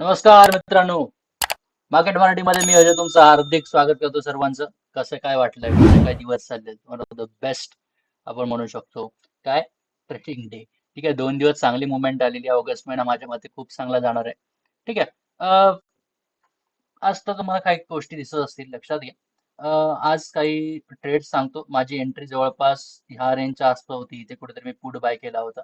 नमस्कार मित्रांनो. मार्केट मराठीमध्ये मी अजय तुमचं हार्दिक स्वागत करतो सर्वांचं. कसं काय वाटलंय? कसे काय दिवस चालले वन ऑफ द बेस्ट आपण म्हणू शकतो. काय? ट्रेकिंग डे ठीक आहे दोन दिवस चांगली मुवमेंट आलेली आहे. ऑगस्ट महिना माझ्या मते खूप चांगला जाणार आहे. ठीक आहे अं, आज तर तुम्हाला काही गोष्टी दिसत असतील लक्षात घ्या. आज काही ट्रेड सांगतो. माझी एंट्री जवळपास ह्या रेंजच्या आसपास होती. इथे कुठेतरी मी पुढ बाय केला होता.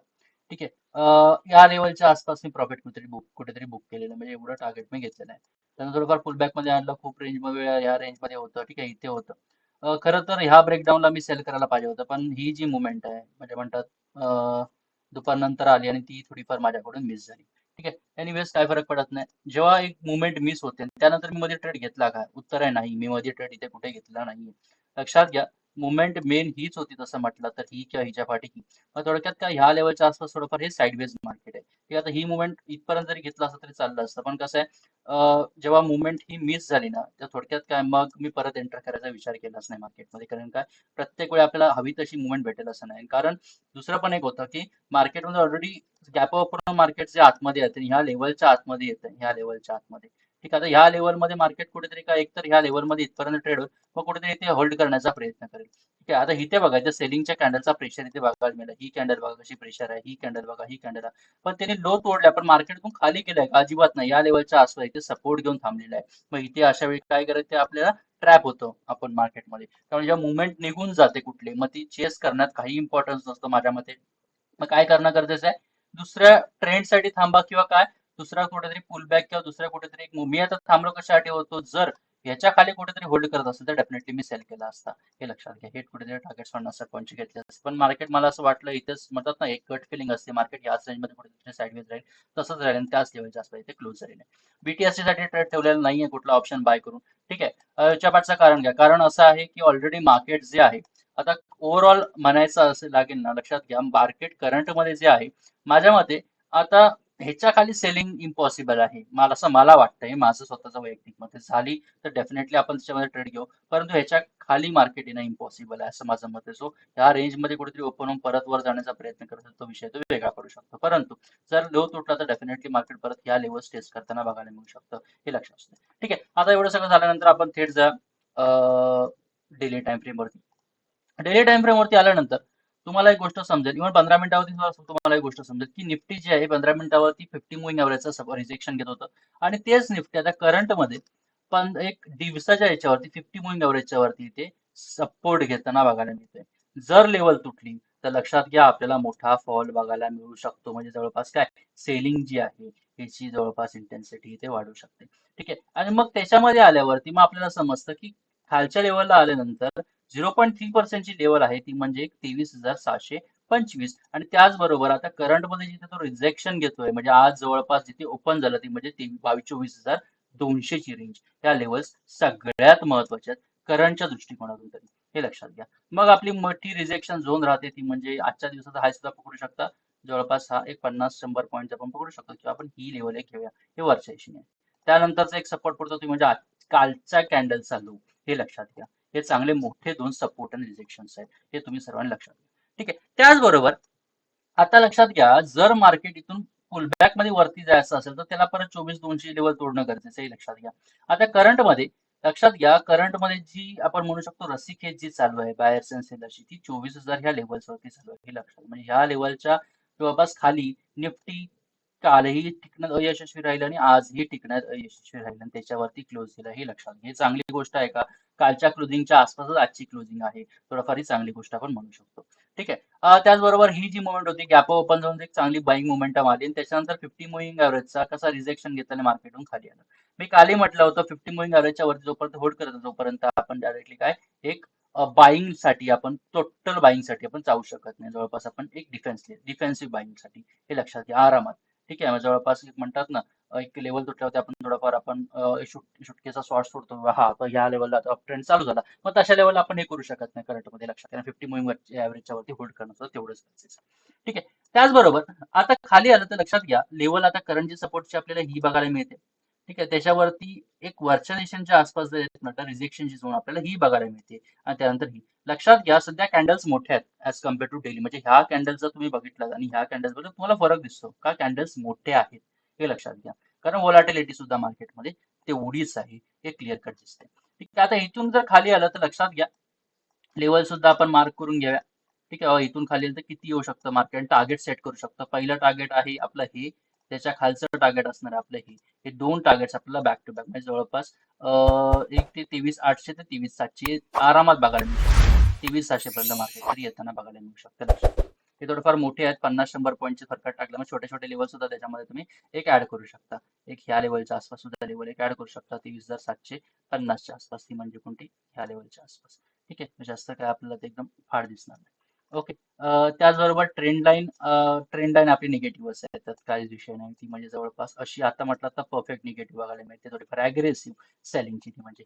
ठीक आहे. या लेवलच्या आसपास मी प्रॉफिट कुठेतरी बुक कुठेतरी बुक केलेलं म्हणजे एवढं टार्गेट मी घेतलेलं आहे. त्यानंतर थोडंफार फुलबॅकमध्ये आणलं खूप रेंज ह्या या रेंजमध्ये होतं ठीक आहे इथे होतं. खरं तर ह्या ब्रेकडाऊनला मी सेल करायला पाहिजे होतं पण ही जी मुवमेंट आहे म्हणजे म्हणतात दुपारनंतर आली आणि ती थोडीफार माझ्याकडून मिस झाली. ठीक आहे. एनिवेज काय फरक पडत नाही. जेव्हा एक मुवमेंट मिस होते त्यानंतर मी मध्ये ट्रेड घेतला का? उत्तर आहे नाही. मी मध्ये ट्रेड इथे कुठे घेतला नाही लक्षात घ्या. मुवमेंट मेन हीच होती तसं म्हटलं तर ही किंवा हिच्या पाठी ही मग थोडक्यात काय ह्या लेवलच्या आसपास थोडंफार हे साईडवेज मार्केट आहे. ठीक आता ही मुवमेंट इथपर्यंत जरी घेतलं असं तरी चाललं असतं. पण कसं आहे जेव्हा मुवमेंट ही मिस झाली ना तर थोडक्यात काय मग मी परत एंटर करायचा विचार केलाच नाही मार्केटमध्ये कारण काय प्रत्येक वेळी आपल्याला हवी तशी मुवमेंट भेटेल असं नाही. कारण दुसरं पण एक होतं की मार्केटमध्ये ऑलरेडी गॅप पूर्ण मार्केट जे आतमध्ये येते ह्या लेवलच्या आतमध्ये येतं ह्या लेवलच्या आतमध्ये. ठीक आहे ह्या लेवलमध्ये मार्केट कुठेतरी काय एकतर ह्या लेवलमध्ये इथपर्यंत ट्रेड होईल मग कुठेतरी इथे होल्ड करण्याचा प्रयत्न करेल. ठीक आहे आता इथे बघा इथे सेलिंगच्या कॅन्डलचा प्रेशर इथे बघायला मिळाला. ही कॅन्डल बघा कशी प्रेशर आहे ही कॅन्डल बघा ही कॅन्डल आहे. पण त्यांनी लो तोडल्या पण मार्केटतून खाली गेलंय का? अजिबात नाही. या लेवलच्या आसपास इथे सपोर्ट घेऊन थांबलेला आहे. मग इथे अशा वेळी काय करायचं ते आपल्याला ट्रॅप होतो आपण मार्केटमध्ये त्यामुळे जेव्हा मुवमेंट निघून जाते कुठली मग ती चेस करण्यात काही इम्पॉर्टन्स नसतो माझ्या मते. मग काय करणं गरजेचं आहे? दुसऱ्या ट्रेंडसाठी थांबा किंवा काय? दुसरा कुठेतरी पुलबॅक किंवा दुसऱ्या कुठेतरी एक मी आता थांबलो कशासाठी होतो? जर याच्या खाली कुठेतरी होल्ड करत असेल तर डेफिनेटली मी सेल केला असता. हे लक्षात घ्या. हे कुठेतरी टार्गेट पन्नास पॉईंटचे घेतले असते पण मार्केट मला असं वाटलं इथेच म्हणतात ना एक कट फिलिंग असते. मार्केट याच रेंजमध्ये कुठेतरी साईडवेज राहील. तसंच राहील आणि त्याच लेवलच्या आसपास इथे क्लोज राहील. बीटीएससी साठी ट्रेड ठेवलेला नाहीये कुठला ऑप्शन बाय करून. ठीक आहे. याच्या पाठचं कारण घ्या. कारण असं आहे की ऑलरेडी मार्केट जे आहे आता ओव्हरऑल म्हणायचं असं लागेल ना लक्षात घ्या. मार्केट करंटमध्ये जे आहे माझ्या मते आता ह्याच्या खाली सेलिंग इम्पॉसिबल आहे. मला असं मला वाटतंय माझं स्वतःचं वैयक्तिक मत झाली तर डेफिनेटली आपण त्याच्यामध्ये ट्रेड घेऊ. परंतु ह्याच्या खाली मार्केट येणं इम्पॉसिबल आहे असं माझं मत आहे. सो ह्या रेंजमध्ये कुठेतरी ओपन होऊन परत वर जाण्याचा प्रयत्न करत तो विषय तो वेगळा करू शकतो. परंतु जर लो तुटला तर डेफिनेटली मार्केट परत ह्या लेवल टेस्ट करताना बघायला मिळू शकतं. हे लक्षात असतं. ठीक आहे. आता एवढं सगळं झाल्यानंतर आपण थेट जा डेली टाइम फ्रेमवरती डेली टाइम फ्रेमवरती आल्यानंतर तुम्हाला एक गोष्ट समजेल. इव्हन पंधरा मिनिटावरती तुम्हाला एक गोष्ट समजेल की निफ्टी जी आहे पंधरा मिनिटावरती फिफ्टी मुविंग एव्हरेजचं रिजेक्शन घेत होतं. आणि तेच निफ्टी आता करंटमध्ये पण एक दिवसाच्या याच्यावरती फिफ्टी मुविंग एव्हरेजच्या वरती इथे सपोर्ट घेताना बघायला मिळतोय. जर लेवल तुटली तर लक्षात घ्या आपल्याला मोठा फॉल बघायला मिळू शकतो. म्हणजे जवळपास काय? सेलिंग जी आहे याची जवळपास इंटेन्सिटी इथे वाढू शकते. ठीक आहे? आणि मग त्याच्यामध्ये आल्यावरती मग आपल्याला समजतं की खालच्या लेवलला आल्यानंतर झिरो पॉईंट थ्री पर्सेंटची लेवल आहे. ती म्हणजे तेवीस हजार सहाशे पंचवीस. आणि त्याचबरोबर आता करंटमध्ये जिथे तो रिजेक्शन घेतोय म्हणजे आज जवळपास जिथे ओपन झालं ती म्हणजे बावीस चोवीस हजार दोनशेची रेंज या लेवल्स सगळ्यात महत्त्वाच्या आहेत करंटच्या दृष्टिकोनातून तरी. हे लक्षात घ्या. मग आपली मोठी रिजेक्शन झोन राहते ती म्हणजे आजच्या दिवसात हाय सुद्धा पकडू शकता. जवळपास हा एक पन्नास शंभर पॉईंट आपण पकडू शकतो. किंवा आपण ही लेवल एक घेऊया. हे वरच्या दिशेने. आहे त्यानंतरचा एक सपोर्ट पडतो ती म्हणजे आज- कालचा कॅन्डल चालू. हे लक्षात घ्या. हे चांगले मोठे दोन सपोर्ट आणि रिजेक्शन्स आहेत. हे तुम्ही सर्वांनी लक्षात घ्या. ठीक आहे? त्याचबरोबर आता लक्षात घ्या जर मार्केट इथून पुलबॅकमध्ये वरती जायचं असेल तर त्याला परत चोवीस दोनशे लेवल तोडणं गरजेचं आहे हे लक्षात घ्या. आता करंटमध्ये लक्षात घ्या करंटमध्ये जी आपण म्हणू शकतो रसिकेज जी चालू आहे बायर अँड सेलरची ती चोवीस हजार ह्या लेवल्सवरती चालू आहे हे लक्षात. म्हणजे ह्या लेवलच्या जवळपास खाली निफ्टी कालही टिकण्यात अयशस्वी राहिलं आणि आजही टिकण्यात अयशस्वी राहिलं आणि त्याच्यावरती क्लोज केलं हे लक्षात हे चांगली गोष्ट आहे का? कालच्या क्लोजिंगच्या आसपासच आजची क्लोजिंग आहे. थोडंफार ही चांगली गोष्ट आपण म्हणू शकतो. ठीक आहे. त्याचबरोबर ही जी मुवमेंट होती गॅप ओपन जाऊन एक चांगली बाईंग मुवमेंटम आली आणि त्याच्यानंतर फिफ्टी मुविंग ॲव्हरेजचा कसा रिजेक्शन घेतल्याने मार्केटहून खाली आलं. मी कालही म्हटलं होतं फिफ्टी मुविंग ॲव्हरेजच्या वरती जोपर्यंत होल्ड करत जोपर्यंत आपण डायरेक्टली काय? एक बाईंगसाठी आपण टोटल बाईंगसाठी आपण जाऊ शकत नाही. जवळपास आपण एक डिफेन्स डिफेन्सिव्ह बाईंगसाठी हे लक्षात घ्या. आरामात. ठीक आहे. जवळपास एक म्हणतात ना एक लेवल तुटल्यावरती आपण थोडंफार आपण शुटकेचा शॉर्ट सोडतो. हा तर ह्या लेवलला अप ट्रेंड चालू झाला. मग तशा लेवलला आपण हे करू शकत नाही. करंटमध्ये लक्षात कारण फिफ्टी मुविंग ऍव्हरेजच्या वरती होल्ड करणं सुद्धा तेवढंच गरजेचं ठीक आहे. त्याचबरोबर आता खाली आलं तर लक्षात घ्या. लेवल आता करंटची सपोर्टची आपल्याला ही बघायला मिळते. ठीक आहे त्याच्यावरती एक वरच्या देशांच्या आसपास जर येत रिजेक्शनची झोन आपल्याला ही बघायला मिळते. आणि त्यानंतर ही. लक्षात घ्या सध्या कॅन्डल्स मोठ्या आहेत ऍज कंपेअर टू डेली म्हणजे ह्या कॅन्डल्स जर तुम्ही बघितलात आणि ह्या कॅन्डल्सबद्दल तुम्हाला फरक दिसतो. का कॅन्डल्स मोठे आहेत? हे लक्षात घ्या. कारण व्होलाटिलिटी सुद्धा मार्केटमध्ये तेवढीच आहे. हे क्लिअर कट दिसते ठीक आहे आता इथून जर खाली आलं तर लक्षात घ्या. लेवल सुद्धा आपण मार्क करून घ्याव्या ठीक आहे इथून खाली तर किती येऊ शकतं मार्केट टार्गेट सेट करू शकतं. पहिलं टार्गेट आहे आपलं हे. त्याच्या खालचं टार्गेट असणार आहे आपलं हे. हे दोन टार्गेट्स आपल्याला बॅक टू बॅक म्हणजे जवळपास एक ते तेवीस आठशे ते तेवीस सातशे आरामात बघायला मिळू तेवीस सातशे पर्यंत मार्केट तरी येताना बघायला मिळू शकतं हे थोडेफार मोठे आहेत पन्नास शंभर पॉईंटचे फरकात टाकल्यामुळे छोटे छोटे लेवल सुद्धा त्याच्यामध्ये तुम्ही एक ऍड करू शकता. एक ह्या लेवलच्या आसपास सुद्धा लेवल एक ऍड करू शकता. तेवीस हजार सातशे पन्नासच्या आसपास ती म्हणजे कोणती? ह्या लेवलच्या आसपास. ठीक आहे? जास्त काय आपल्याला ते एकदम फार दिसणार नाही. ओके त्याचबरोबर ट्रेंड लाईन ट्रेंड लाईन आपली निगेटिव्हच आहे त्यात काहीच विषय नाही. ती म्हणजे जवळपास अशी आता म्हटलं तर परफेक्ट निगेटिव्ह बघायला मिळते. थोडीफार अग्रेसिव्ह सेलिंगची ती म्हणजे.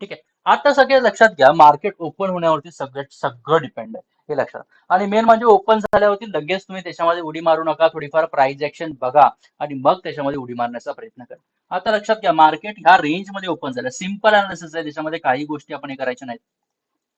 ठीक आहे. आता सगळे लक्षात घ्या मार्केट ओपन होण्यावरती सगळं सगळं डिपेंड आहे. हे लक्षात आणि मेन म्हणजे ओपन झाल्यावरती लगेच तुम्ही त्याच्यामध्ये उडी मारू नका. थोडीफार प्राइस ऍक्शन बघा. आणि मग त्याच्यामध्ये उडी मारण्याचा प्रयत्न करा. आता लक्षात घ्या मार्केट ह्या रेंजमध्ये ओपन झालं सिंपल अनालिसिस आहे. त्याच्यामध्ये काही गोष्टी आपण हे करायच्या नाहीत.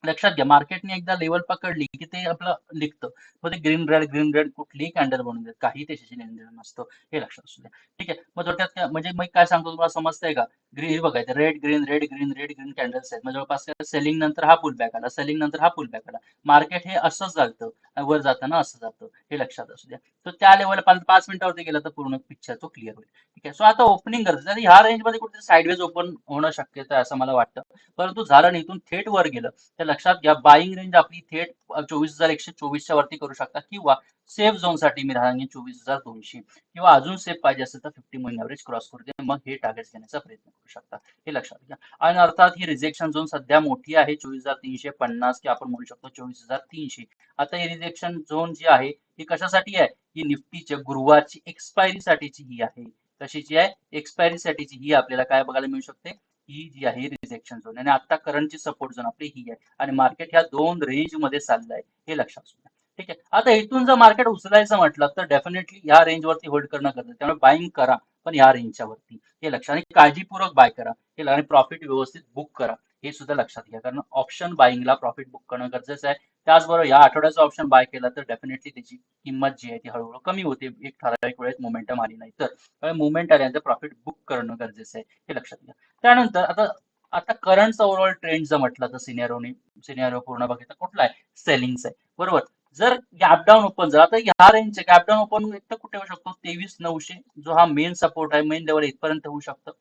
लक्षात घ्या मार्केटने एकदा लेवल पकडली की ते आपलं लिखतं मग ते ग्रीन रेड ग्रीन रेड कुठलीही कॅन्डल बनवून देत काही त्याच्याशी लेन देणं नसतं. हे लक्षात असू द्या. ठीक आहे? मग थोडक्यात म्हणजे मी काय सांगतो तुम्हाला समजतंय का? ग्रीन बघायचं red green red green red green candles आहेत. मग जवळपास सेलिंग नंतर हा पुल बॅक आला सेलिंग नंतर हा पुल बॅक आला. मार्केट हे असंच जातं वर जाताना असं जातं. हे लक्षात असू द्या. तर त्या लेवल पाच मिनिटावरती गेला तर पूर्ण पिक्चर तो क्लिअर होईल. ठीक आहे? सो आता ओपनिंग गरजेचं आहे. ह्या रेंजमध्ये कुठे साईडवेज ओपन होणं शक्यता आहे असं मला वाटतं. परंतु झालं नाही इथून थेट वर गेलं तर लक्षात घ्या. बाईंग रेंज आपली थेट चोवीस हजार एकशे चोवीसच्या वरती करू शकता किंवा सेफ झोनसाठी मी राहणार चोवीस हजार दोनशे. किंवा अजून सेफ पाहिजे असेल तर फिफ्टी मोइन एव्हरेज क्रॉस करू दे मग हे टार्गेट घेण्याचा प्रयत्न करू शकता. हे लक्षात घ्या. आणि अर्थात ही रिजेक्शन झोन सध्या मोठी आहे. चोवीस हजार तीनशे पन्नास की आपण म्हणू शकतो चोवीस हजार तीनशे. आता ही रिजेक्शन झोन जी आहे ही कशासाठी आहे? ही निफ्टीच्या गुरुवारची एक्सपायरी साठीची ही आहे. कशाची आहे. एक्सपायरी साठीची ही आपल्याला काय बघायला मिळू शकते? ही जी आहे रिजेक्शन झोन आणि आता करंटची सपोर्ट झोन आपली ही आहे. आणि मार्केट ह्या दोन रेंजमध्ये चाललंय हे लक्षात असू द्या ठीक आहे? आता इथून जर मार्केट उचलायचं म्हटलं तर डेफिनेटली ह्या रेंज वरती होल्ड करणं गरजेचं त्यामुळे बाईंग करा पण ह्या रेंजच्या वरती. हे लक्षात आणि काळजीपूर्वक बाय करा. हे आणि प्रॉफिट व्यवस्थित बुक करा. हे सुद्धा लक्षात घ्या. कारण ऑप्शन बाईंगला प्रॉफिट बुक करणं गरजेचं आहे. त्याचबरोबर या आठवड्याचं ऑप्शन बाय केला तर डेफिनेटली त्याची किंमत जी आहे ती हळूहळू कमी होते. एक ठराविक वेळेत मोमेंटम आली नाही. तर मुवमेंट आल्यानंतर प्रॉफिट बुक करणं गरजेचं आहे हे लक्षात घ्या. त्यानंतर आता आता करंटचा ओव्हरऑल ट्रेंड जर म्हटलं तर सिनियरोने सिनियरो पूर्ण बघितलं कुठला आहे? सेलिंगचा आहे. बरोबर? जर गॅप डाऊन ओपन झाला तर ह्या रेंजचे गॅपडाऊन ओपन एक तर कुठे होऊ शकतो? तेवीस नऊशे जो हा मेन सपोर्ट आहे मेन लेवल इथपर्यंत होऊ शकतं.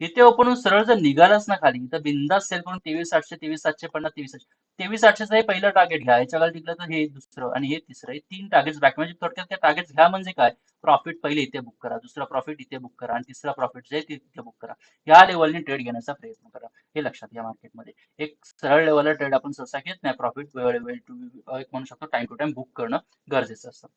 इथे ओपन होऊन सरळ जर निघालाच ना खाली तर बिंदास सेल करून तेवीस आठशे तेवीस सातशे पन्नास तेवीस आठशे तेवीस आठशेचं हे पहिलं टार्गेट घ्या. याच्या खाली टिकलं तर हे दुसरं आणि हे तिसरं हे तीन टार्गेट बॅक म्हणजे थोडक्यात त्या टार्गेट घ्या म्हणजे काय? प्रॉफिट पहिले इथे बुक करा दुसरा प्रॉफिट इथे बुक करा आणि तिसरा प्रॉफिट जे तिथे इथे बुक करा. या लेवलने ट्रेड घेण्याचा प्रयत्न करा. हे लक्षात घ्या मार्केटमध्ये एक सरळ लेवलला ट्रेड आपण सहसा घेत नाही. प्रॉफिट वेळ वेळ टू एक म्हणू शकतो टाइम टू टाइम बुक करणं गरजेचं असतं.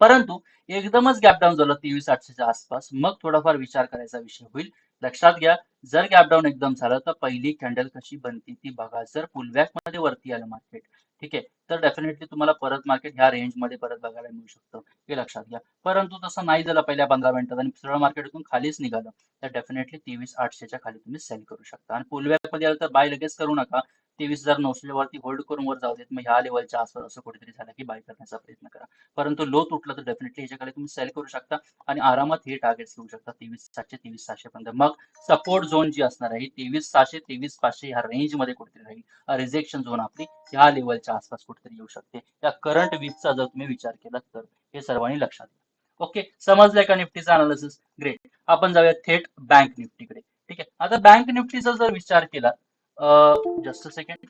परंतु एकदमच गॅप डाऊन झालं तेवीस आठशेच्या आसपास मग थोडाफार विचार करायचा विषय होईल. लक्षात घ्या जर गॅप डाऊन एकदम झालं तर पहिली कॅन्डल कशी बनती ती बघा. जर पुलबॅकमध्ये वरती आलं मार्केट ठीक आहे तर डेफिनेटली तुम्हाला परत मार्केट ह्या रेंजमध्ये परत बघायला मिळू शकतं. हे लक्षात घ्या. परंतु तसं नाही झालं पहिल्या पंधरा मिनिटात आणि सरळ मार्केटतून खालीच निघालं तर डेफिनेटली तेवीस आठशेच्या खाली तुम्ही सेल करू शकता. आणि पुलबॅकमध्ये आलं तर बाय लगेच करू नका. तेवीस हजार नऊशे वरती होल्ड करून वर जाऊ देत. मग ह्या लेवलच्या आसपास असं कुठेतरी झालं की बाय करण्याचा प्रयत्न करा. परंतु लो तुटला तर डेफिनेटली ह्याच्याकडे तुम्ही सेल करू शकता आणि आरामात हे टार्गेट्स घेऊ शकता तेवीस सातशे तेवीस सहाशे पर्यंत मग सपोर्ट झोन जी असणार आहे तेवीस सहाशे तेवीस पाचशे ह्या रेंजमध्ये कुठेतरी राहील. रिजेक्शन झोन आपली ह्या लेवलच्या आसपास कुठेतरी येऊ शकते. या करंट वीकचा जर तुम्ही विचार केला तर हे सर्वांनी लक्षात घ्या. ओके समजलंय का निफ्टीचा अनालिसिस ग्रेट आपण जाऊया थेट बँक निफ्टीकडे. ठीक आहे? आता बँक निफ्टीचा जर विचार केला जस्ट सेकंड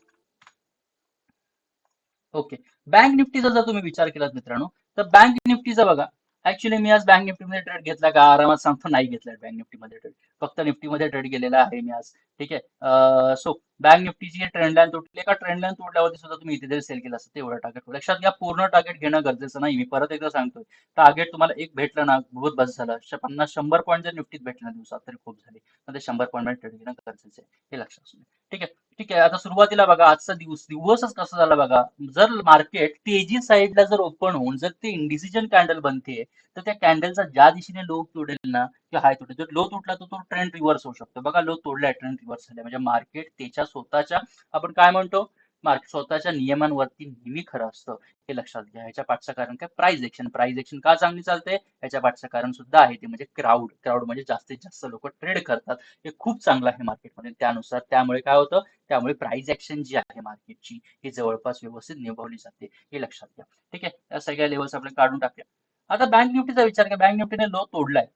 ओके बँक निफ्टीचा जर तुम्ही विचार केलात मित्रांनो तर बँक निफ्टीचा बघा ऍक्च्युली मी आज बँक निफ्टीमध्ये ट्रेड घेतला का? आरामात सांगतो नाही घेतला बँक निफ्टीमध्ये ट्रेड फक्त निफ्टीमध्ये ट्रेड गेलेला आहे मी आज. ठीक आहे? सो बँक निफ्टीची ट्रेंड लाईन तुटली का ट्रेंड लाईन तुटल्यावरती सुद्धा तुम्ही इथे जरी सेल केलं असतं तेवढं टार्गेट लक्षात घ्या पूर्ण टार्गेट घेणं गरजेचं नाही. मी परत एकदा सांगतोय टार्गेट तुम्हाला एक भेटलं ना बहुत बस झालं. पन्नास शंभर पॉईंट जर निफ्टीत भेटलं दिवसात तरी खूप झाली. मग ते शंभर पॉईंट ट्रेड घेणं गरजेचं आहे. हे लक्षात असू ठीक आहे? ठीक आहे आता सुरुवातीला बघा आजचा दिवस दिवसच कसा झाला बघा. जर मार्केट तेजी साईडला जर ओपन होऊन जर ते इंडिसिजन कॅन्डल बनते तर त्या कॅन्डलचा ज्या दिशेने लो तोडेल ना किंवा हाय तोडेल जर लो तुटला तर तो ट्रेंड रिव्हर्स होऊ शकतो. बघा लो तोडलाय ट्रेंड रिव्हर्स झाला म्हणजे मार्केट त्याच्या स्वतःच्या आपण काय म्हणतो? मार्क. स्वतःच्या नियमांवरती नेहमी खरं असतं हे लक्षात घ्या. ह्याच्या पाठचं कारण काय? प्राइज एक्शन प्राइज एक्शन का चांगली चालते? ह्याच्या पाठचं कारण सुद्धा आहे ते म्हणजे क्राऊड क्राऊड म्हणजे जास्तीत जास्त लोक ट्रेड करतात. हे खूप चांगलं आहे मार्केटमध्ये त्यानुसार त्यामुळे काय होतं? त्यामुळे प्राइस ऍक्शन जी आहे मार्केटची ही जवळपास व्यवस्थित निभावली जाते हे लक्षात घ्या. ठीक आहे? या सगळ्या लेवल्स आपण काढून टाकूया. आता बँक निफ्टीचा विचार करा. बँक निफ्टीने लो तोडलाय.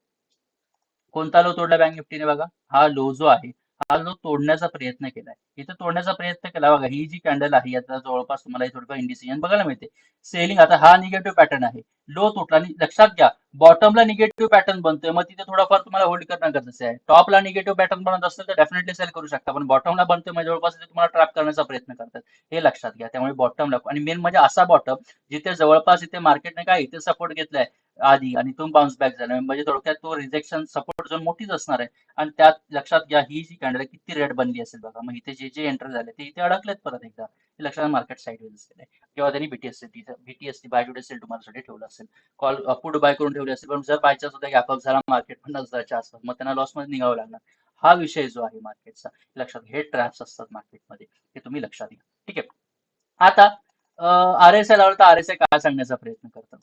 कोणता लो तोडला बँक निफ्टीने बघा? हा लो जो आहे हा लो तोडण्याचा प्रयत्न केलाय इथे तोडण्याचा प्रयत्न केला. बघा ही जी कॅन्डल आहे याचा जवळपास तुम्हाला थोडंफार इंडिसिजन बघायला मिळते. सेलिंग आता हा निगेटिव्ह पॅटर्न आहे. लो तुटला आणि लक्षात घ्या बॉटमला निगेटिव्ह पॅटर्न बनतोय. मग तिथे थोडाफार तुम्हाला होल्ड करणं गरजेचं आहे. टॉपला निगेटिव्ह पॅटर्न बनत असेल तर डेफिनेटली सेल करू शकता. पण बॉटमला बनतोय म्हणजे जवळपास तुम्हाला ट्रॅप करण्याचा प्रयत्न करतात. हे लक्षात घ्या. त्यामुळे बॉटमला आणि मेन म्हणजे असा बॉटम जिथे जवळपास इथे मार्केटने काय इथे सपोर्ट घेतलाय आधी आणि तो बाउन्स बॅक झाला. म्हणजे थोडक्यात तो रिजेक्शन सपोर्ट झोन मोठीच असणार आहे. आणि त्यात लक्षात घ्या ही जी कॅन्डल किती रेट बनली असेल बघा. मग इथे जे जे एंटर झाले ते इथे अडकलेत परत एकदा. लक्षात मार्केट साईड असेल किंवा त्यांनी बीटीएस बीटीएस बाय असेल तुम्हाला ठेवलं असेल. कॉल पुढे बाय करून ठेवले असेल. पण जर बायचा सुद्धा गॅप अप झाला मार्केट पन्नास हजारच्या आसपास मग त्यांना लॉसमध्ये निघावं लागणार. हा विषय जो आहे मार्केटचा लक्षात घ्या. हे ट्रॅप्स असतात मार्केटमध्ये ते तुम्ही लक्षात घ्या. ठीक आहे. आता आर एस आय लावलं तर आर एस आय काय सांगण्याचा प्रयत्न करतात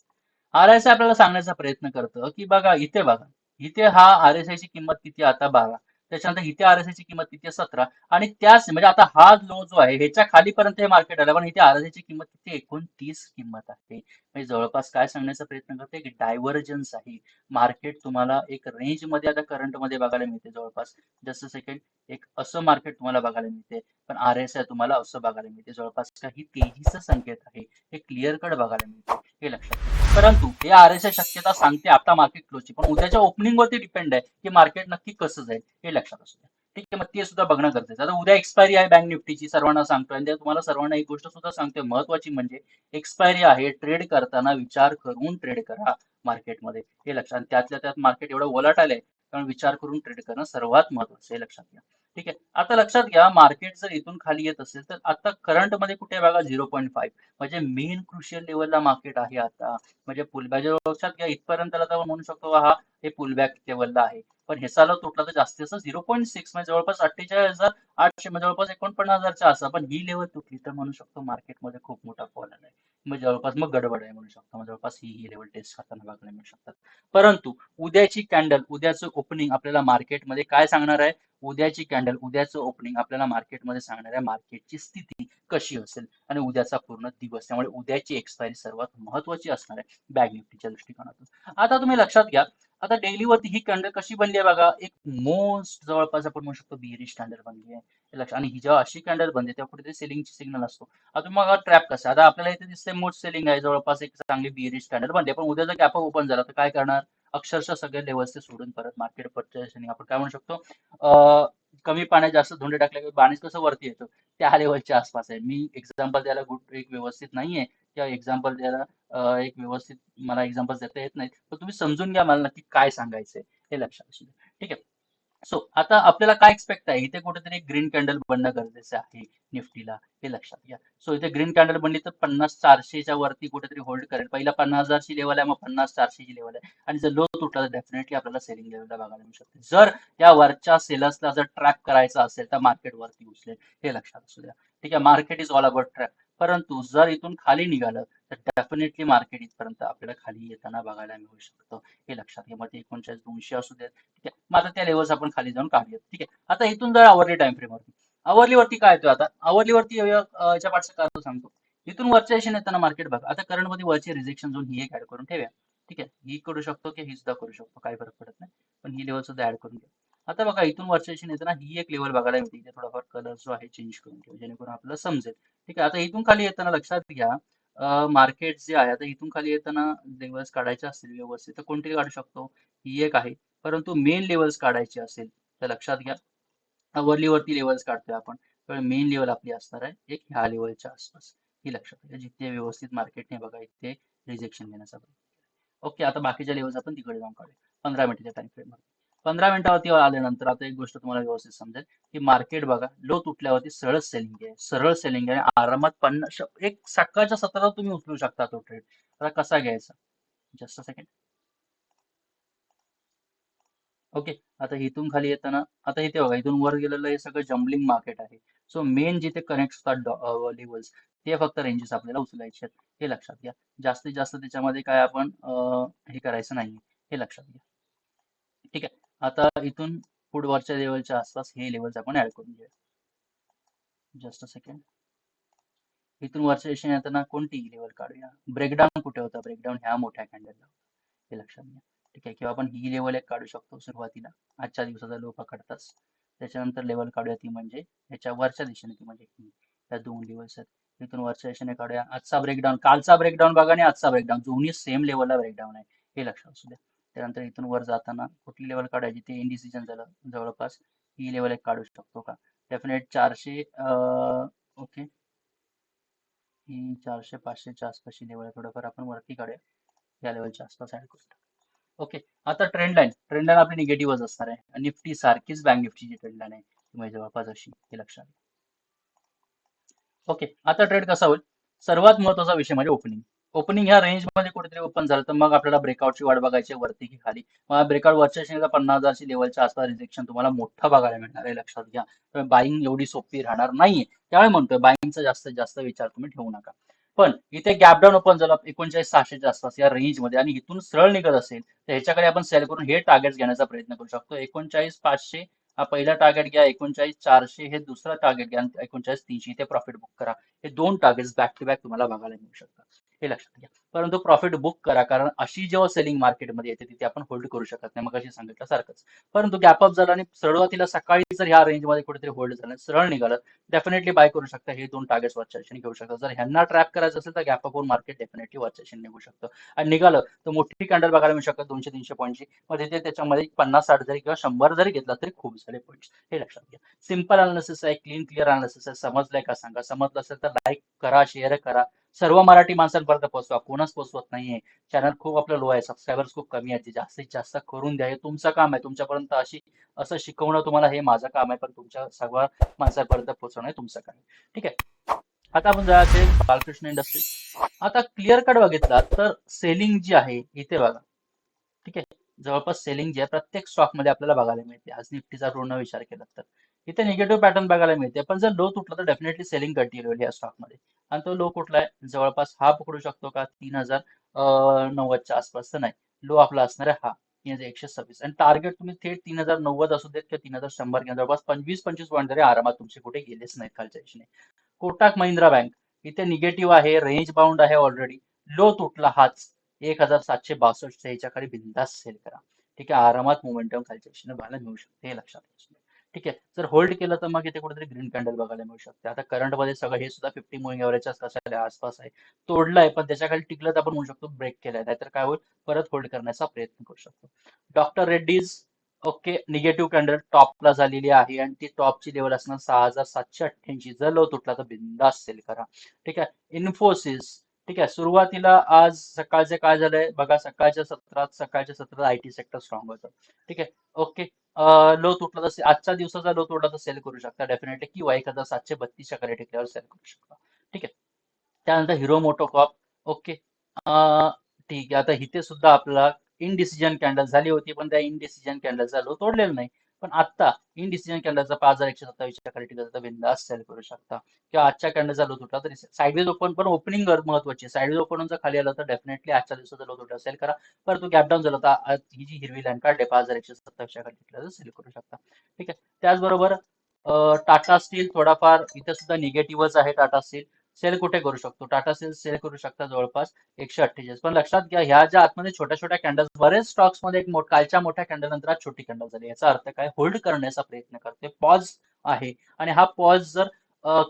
आर एस आय आपल्याला सांगण्याचा प्रयत्न करतं की बघा इथे बघा. इथे हा आर एस आय ची किंमत किती आता बारा त्याच्यानंतर इथे आर एस आय ची किंमत किती आहे? सतरा. आणि त्याच म्हणजे आता हा लो जो आहे ह्याच्या खालीपर्यंत हे मार्केट आलं. पण इथे आर एस आय ची किंमत किती एकोणतीस किंमत आहे. म्हणजे जवळपास काय सांगण्याचा प्रयत्न करते की डायव्हर्जन्स आहे. मार्केट तुम्हाला एक रेंजमध्ये आता करंटमध्ये बघायला मिळते जवळपास. जस्ट सेकंड एक असं मार्केट तुम्हाला बघायला मिळते. पण आर एस आय तुम्हाला असं बघायला मिळते. जवळपास काही तेजीचा संकेत आहे. हे क्लिअर कट बघायला मिळते. हे लक्षात परंतु हे आर एस शक्यता सांगते आता मार्केट क्लोजची पण उद्याच्या ओपनिंग वरती डिपेंड आहे की मार्केट नक्की कसं जाईल हे लक्षात असू द्या. ठीक आहे मग ते सुद्धा बघणं गरजेचं आहे. आता उद्या एक्सपायरी आहे बँक निफ्टीची सर्वांना सांगतोय. आणि तुम्हाला सर्वांना एक गोष्ट सुद्धा सांगतोय महत्वाची म्हणजे एक्सपायरी आहे ट्रेड करताना विचार करून ट्रेड करा मार्केटमध्ये हे लक्षात. त्यातल्या त्यात मार्केट एवढं वलाटाईल आहे कारण विचार करून ट्रेड करणं सर्वात महत्वाचं आहे लक्षात घ्या. ठीक आहे? आता लक्षात घ्या मार्केट जर इथून खाली येत असेल तर आता करंटमध्ये कुठे बघा? झिरो पॉईंट फाईव्ह म्हणजे मेन क्रुशियल लेवलला मार्केट आहे आता. म्हणजे पुलबॅक लक्षात घ्या इथपर्यंत म्हणू शकतो हा हे पुलबॅक लेवलला आहे. पण हेसाला तुटला तर जास्तीत जास्त झिरो पॉईंट सिक्स म्हणजे जवळपास अठ्ठेचाळीस हजार आठशे म्हणजे जवळपास एकोणपन्नास हजारच्या असं पण ही लेवल तुटली तर म्हणू शकतो मार्केटमध्ये खूप मोठा फॉल आलाय. म्हणजे जवळपास मग गडबड आहे म्हणू शकतो. म्हणजे जवळपास ही ही लेवल टेस्ट करताना बघायला मिळू शकतात. परंतु उद्याची कॅन्डल उद्याचं ओपनिंग आपल्याला मार्केटमध्ये काय सांगणार आहे? उद्याची कॅन्डल उद्याचं ओपनिंग आपल्याला मार्केटमध्ये सांगणार आहे मार्केटची स्थिती कशी असेल? आणि उद्याचा पूर्ण दिवस त्यामुळे उद्याची एक्सपायरी सर्वात महत्वाची असणार आहे बॅग निफ्टीच्या दृष्टिकोनातून. आता तुम्ही लक्षात घ्या आता डेली वरती ही कॅन्डल कशी बनली आहे बघा? एक मोस्ट जवळपास आपण म्हणू शकतो बिहरी कॅन्डल बनली आहे. लक्ष आणि ही जेव्हा अशी कॅन्डल बनते तेव्हा कुठेतरी सेलिंगची सिग्नल असतो. आता मग ट्रॅप कसा आता आपल्याला इथे दिसते मोस्ट सेलिंग आहे. जवळपास एक चांगली बिहरी कॅन्डल बनते पण उद्या जर गॅप ओपन झाला तर काय करणार? अक्षरशः सगळे लेवल्स ते सोडून परत मार्केट परचेस आणि आपण काय म्हणू शकतो? कमी पाण्यात जास्त धोंडे टाकले की पाणी कसं वरती येतं? त्या लेवलच्या आसपास आहे. मी एक्झाम्पल द्यायला गुड एक व्यवस्थित नाहीये. किंवा एक्झाम्पल द्यायला एक व्यवस्थित मला एक्झाम्पल देता येत नाहीत. पण तुम्ही समजून घ्या मला नक्की काय सांगायचंय हे लक्षात असू द्या ठीक आहे? सो आता आपल्याला काय एक्सपेक्ट आहे? इथे कुठेतरी ग्रीन कॅन्डल बनणं गरजेचं आहे निफ्टीला. हे लक्षात घ्या. सो इथे ग्रीन कॅन्डल बनली तर पन्नास चारशेच्या वरती कुठेतरी होल्ड करेल. पहिला पन्नास हजारची लेवल आहे मग पन्नास चारशेची लेवल आहे. आणि जर लो तुटला तर डेफिनेटली आपल्याला सेलिंग लेवलला बघायला मिळू शकते. जर या वरच्या सेलर्सला जर ट्रॅक करायचा असेल तर मार्केट वरती उचलेल. हे लक्षात असू द्या. ठीक आहे? Market is all about track परंतु जर इथून खाली निघालं तर डेफिनेटली मार्केट इथपर्यंत आपल्याला खाली येताना बघायला मिळू शकतं. हे लक्षात घ्या. मग ते एकोणचाळीस दोनशे असू देत. ठीक आहे. मग आता त्या लेवल्स आपण खाली जाऊन काढूयात. ठीक आहे. आता इथून जर आवरली टाइम फ्रेम वरती. आवरली वरती काय येतो आता? आवरली वरती याच्या पाठचा कारण सांगतो. इथून वरच्या दिशेने येताना मार्केट बघा. आता करंटमध्ये वरची रिजेक्शन झोन ही एक ऍड करून ठेवूया. ठीक आहे. ही करू शकतो की ही सुद्धा करू शकतो. काही फरक पडत नाही. पण ही लेवल सुद्धा ऍड करून घ्या आता बघा इथून वरच्या दिशेने येताना ही एक लेवल बघायला मिळते. इथे थोडाफार कलर जो आहे चेंज करून ठेवू जेणेकरून आपल्याला समजेल. ठीक आहे आता इथून खाली येताना लक्षात घ्या मार्केट जे आहे आता इथून खाली येताना लेवल्स काढायचे असतील व्यवस्थित तर कोणते काढू शकतो? ही एक आहे. परंतु मेन लेवल्स काढायचे असेल तर लक्षात घ्या. वरली वरती लेवल्स काढतोय आपण तर मेन लेवल आपली असणार आहे एक ह्या लेवलच्या आसपास. ही लक्षात घ्या जिथे व्यवस्थित मार्केटने बघा इथे रिजेक्शन घेण्याचा ओके आता बाकीच्या लेवल्स आपण तिकडे जाऊन काढूया. पंधरा मिनिटाच्या टाइम फ्रेममध्ये पंधरा मिनिटावरती आल्यानंतर आता एक गोष्ट तुम्हाला व्यवस्थित समजेल की मार्केट बघा लो तुटल्यावरती सरळ सेलिंग आहे सरळ सेलिंग आहे आरामात पन्नास एक सकाळच्या सत्रात तुम्ही उचलू शकता तो ट्रेड आता कसा घ्यायचा? जस्ट सेकंड ओके आता इथून खाली येताना आता इथे बघा इथून वर गेलेलं हे सगळं जम्बलिंग मार्केट आहे. सो मेन जिथे कनेक्ट होतात लेवल्स ते फक्त रेंजेस आपल्याला उचलायचे आहेत. हे लक्षात घ्या. जास्तीत जास्त त्याच्यामध्ये काय आपण हे करायचं नाही हे लक्षात घ्या. ठीक आहे? आता इथून पुढवरच्या लेवलच्या आसपास हे लेवल्स आपण ऍड करून घेऊया. जस्ट अ सेकंड इथून वरच्या दिशेने येताना कोणती लेवल काढूया? ब्रेकडाऊन कुठे होता? ब्रेकडाऊन ह्या मोठ्या कॅन्डलला हे लक्षात घ्या. ठीक आहे? किंवा आपण ही लेवल एक काढू शकतो सुरुवातीला. आजच्या दिवसाचा लोक पकडताच त्याच्यानंतर लेवल काढूया ती म्हणजे ह्याच्या वरच्या दिशेने ती म्हणजे ही. दोन लेवल्स आहेत. इथून वरच्या दिशेने काढूया. आजचा ब्रेकडाऊन कालचा ब्रेकडाऊन बघा आणि आजचा ब्रेकडाऊन दोन्ही सेम लेवलला ब्रेकडाऊन आहे. हे लक्षात असू द्या. त्यानंतर इथून वर जाताना कुठली लेवल काढायची ते इनडिसिजन झालं. जवळपास ही लेवल एक काढू शकतो का? डेफिनेट चारशे ओके ही चारशे पाचशेच्या आसपासची लेवल आहे. थोडंफार आपण वरती काढूया. या लेवलच्या आसपास ऍड करू ओके आता ट्रेंड लाईन ट्रेंड लाईन आपली निगेटिव्हच असणार आहे. निफ्टी सारखीच बँक निफ्टीची ट्रेंड लाईन आहे. म्हणजे जवळपास अशी हे लक्षात ओके आता ट्रेड कसा होईल? सर्वात महत्त्वाचा विषय म्हणजे ओपनिंग ओपनिंग ह्या रेंजमध्ये कुठेतरी ओपन झालं तर मग आपल्याला ब्रेकआउटची वाट बघायची वरती की खाली. मग ब्रेकआउट वरच्या श्रेणीचा पन्नास हजारची लेवलच्या आसपास रिजेक्शन तुम्हाला मोठं बघायला मिळणार आहे लक्षात घ्या. बाईंग एवढी सोपी राहणार नाहीये. त्यामुळे म्हणतोय बाईंगचा जास्तीत जास्त विचार तुम्ही ठेवू नका. पण इथे गॅपडाऊन ओपन झाला एकोणचाळीस सहाशेच्या आसपास या रेंजमध्ये आणि इथून सरळ निघत असेल तर ह्याच्याकडे आपण सेल करून हे टार्गेट घेण्याचा प्रयत्न करू शकतो. एकोणचाळीस पाचशे हा पहिला टार्गेट घ्या एकोणचाळीस चारशे हे दुसरा टार्गेट घ्या आणि एकोणचाळीस तीनशे इथे प्रॉफिट बुक करा. हे दोन टार्गेट्स बॅक टू बॅक तुम्हाला बघायला मिळू शकतात. हे लक्षात घ्या. परंतु प्रॉफिट बुक करा कारण अशी जेव्हा सेलिंग मार्केटमध्ये येते तिथे आपण होल्ड करू शकत नाही. मग अशी सांगितल्यासारखंच परंतु गॅप अप झाला आणि सुरुवातीला सकाळी जर ह्या रेंजमध्ये कुठेतरी होल्ड झालं सरळ निघालं डेफिनेटली बाय करू शकता. हे दोन टार्गेट्स वरच्या घेऊ शकता. जर ह्यांना ट्रॅप करायचं असेल तर गॅप अप मार्केट डेफिनेटली वरच्या निघू शकतं. आणि निघालं तर मोठी कॅन्डल बघायला मिळू शकतात दोनशे तीनशे पॉईंटची मग तिथे त्याच्यामध्ये पन्नास साठ जरी किंवा शंभर जरी घेतला तरी खूप झाले पॉईंट्स हे लक्षात घ्या. सिंपल अनालिसिस आहे क्लीन क्लिअर अनालिसिस आहे. समजलंय का सांगा? समजलं असेल तर लाईक करा शेअर करा. सर्व मराठी माणसांपर्यंत पोहोचवा. कोणच पोहोचवत नाहीये. चॅनल खूप आपलं लो आहे. सबस्क्रायबर्स खूप कमी आहेत. जास्तीत जास्त करून द्या. हे तुमचं काम आहे. तुमच्यापर्यंत अशी असं शिकवणं तुम्हाला हे माझं काम आहे. पण तुमच्या सर्व माणसांपर्यंत पोहोचवणं हे तुमचं काम आहे. ठीक आहे? आता आपण जायचे बालकृष्ण इंडस्ट्री आता क्लिअर कट बघितला तर सेलिंग जी आहे इथे बघा. ठीक आहे? जवळपास सेलिंग जी आहे प्रत्येक स्टॉकमध्ये आपल्याला बघायला मिळते. आज निफ्टीचा पूर्ण विचार केला तर. इथे निगेटिव्ह पॅटर्न बघायला मिळते. पण जर लो तुटला तर डेफिनेटली सेलिंग कंटिन्यू या स्टॉकमध्ये. आणि तो लो कुठला आहे? जवळपास हा पकडू शकतो का? तीन हजार नव्वदच्या आसपास तर नाही. लो आपला असणार आहे हा. तीन हजार एकशे सव्वीस. आणि टार्गेट तुम्ही थेट तीन हजार नव्वद असू देत किंवा तीन हजार शंभर किंवा जवळपास पंचवीस पंचवीस पॉईंट जरी आरामात तुमचे कुठे गेलेच नाही खालच्या दिशेने. कोटाक महिंद्रा बँक. इथे निगेटिव्ह आहे रेंज बाउंड आहे ऑलरेडी लो तुटला हाच. एक हजार सातशे बासष्ट ह्याच्या खाली बिंदास सेल करा. ठीक आहे? आरामात मोमेंटम खालच्या दिशेने बघायला मिळू शकते हे लक्षात ठीक आहे. जर होल्ड केलं तर मग इथे कुठेतरी ग्रीन कॅन्डल बघायला मिळू शकते. आता करंटमध्ये सगळं हे सुद्धा फिफ्टी मुव्हिंग एव्हरेजच्या आसपास आहे. तोडलाय पण त्याच्याखाली टिकलं तर आपण म्हणू शकतो ब्रेक केलाय. नाहीतर काय होईल? परत होल्ड करण्याचा प्रयत्न करू शकतो. Doctor Reddy's okay negative candle टॉपला झालेली आहे आणि ती टॉपची लेवल असणार सहा हजार सातशे अठ्ठ्याऐंशी. जर लो तुटला तर बिंदास सेल करा. ठीक आहे. इन्फोसिस ठीक आहे. सुरुवातीला आज सकाळचे काय झालंय? बघा सकाळच्या सत्रात सकाळच्या सत्रात आय टी सेक्टर स्ट्रॉंग होतं. ठीक आहे. ओके लो तुटला तर आजच्या दिवसाचा लो तुटला तर सेल करू शकता डेफिनेटली किंवा एक हजार सातशे बत्तीसच्या खाली टिकल्यावर सेल करू शकता. ठीक आहे? त्यानंतर हिरो मोटोकॉप ओके ठीक आहे. आता इथे सुद्धा आपला इनडिसिजन कॅन्डल झाली होती पण त्या इनडिसिजन कॅन्डलचा लो तोडलेला नाही. पण आता इनडिसिजन कॅन्डलचा पाच हजार एकशे सत्तावीसच्या खाली जाता बिंदास सेल करू शकता. किंवा आजच्या कॅन्डल लो तुटला तरी साईडवेज ओपन पण ओपनिंग महत्वाची साईडवेज ओपन जर खाली आलं तर डेफिनेटली आजच्या दिवसाचा लो तुटला सेल करा. परंतु गॅप डाऊन झाला तर ही जी हिरवी लाईन काढले पाच हजार एकशे सत्तावीसच्या खाली टिकला सेल करू शकता. ठीक आहे. त्याचबरोबर टाटा स्टील थोडाफार इथे सुद्धा निगेटिव्हच आहे टाटा स्टील सेल कुठे करू शकतो? टाटा सेल सेल करू शकता जवळपास एकशे अठ्ठेचाळीस. पण लक्षात घ्या ह्या ज्या आतमध्ये छोट्या छोट्या कॅन्डल्स बरेच स्टॉक्समध्ये एक मोठ कालच्या मोठ्या कॅन्डल नंतर आज छोटी कॅन्डल झाली. याचा अर्थ काय? होल्ड करण्याचा प्रयत्न करते. पॉज आहे. आणि हा पॉज जर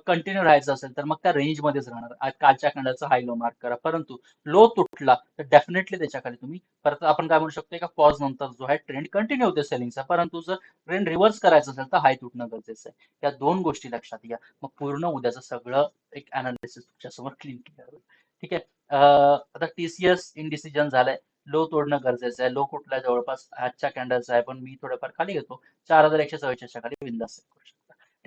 कंटिन्यू राहायचं असेल तर मग त्या रेंज मध्येच राहणार. कालच्या खंडाचा हाय लो मार्क करा. परंतु लो तुटला तर डेफिनेटली त्याच्याखाली तुम्ही परत आपण काय म्हणू शकतो का? पॉज नंतर जो आहे ट्रेंड कंटिन्यू होते सेलिंगचा परंतु जर ट्रेंड रिव्हर्स करायचा असेल तर हाय तुटणं गरजेचं आहे. या दोन गोष्टी लक्षात घ्या. मग पूर्ण उद्याचं सगळं एक अनालिसिस तुमच्यासमोर क्लीन क्लिअर होईल ठीक आहे? आता टीसीएस इनडिसिजन झालंय. लो तोडणं गरजेचं आहे. लो कुठला जवळपास आजच्या कॅन्डलचा आहे पण मी थोडंफार खाली घेतो. चार हजार एकशे चव्वेचाळीसच्या खाली विंदास करू शकतो.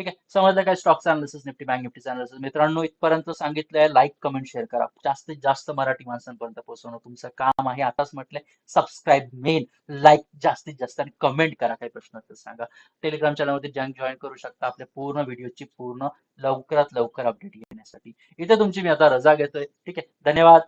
ठीक आहे? समजलं काय स्टॉक अनालिसिस निफ्टी बँक निफ्टीचा अनालिसिस मित्रांनो इथपर्यंत सांगितलंय लाईक कमेंट शेअर करा. जास्तीत जास्त मराठी माणसांपर्यंत पोहोचवणं तुमचं काम आहे. आताच म्हटलंय सबस्क्राईब मेन लाईक जास्तीत जास्त आणि कमेंट करा. काही प्रश्न असतील सांगा. टेलिग्राम चॅनलमध्ये जंग जॉईन करू शकता. आपल्या पूर्ण व्हिडिओची पूर्ण लवकरात लवकर अपडेट घेण्यासाठी इथे तुमची मी आता रजा घेतोय. ठीक आहे? धन्यवाद.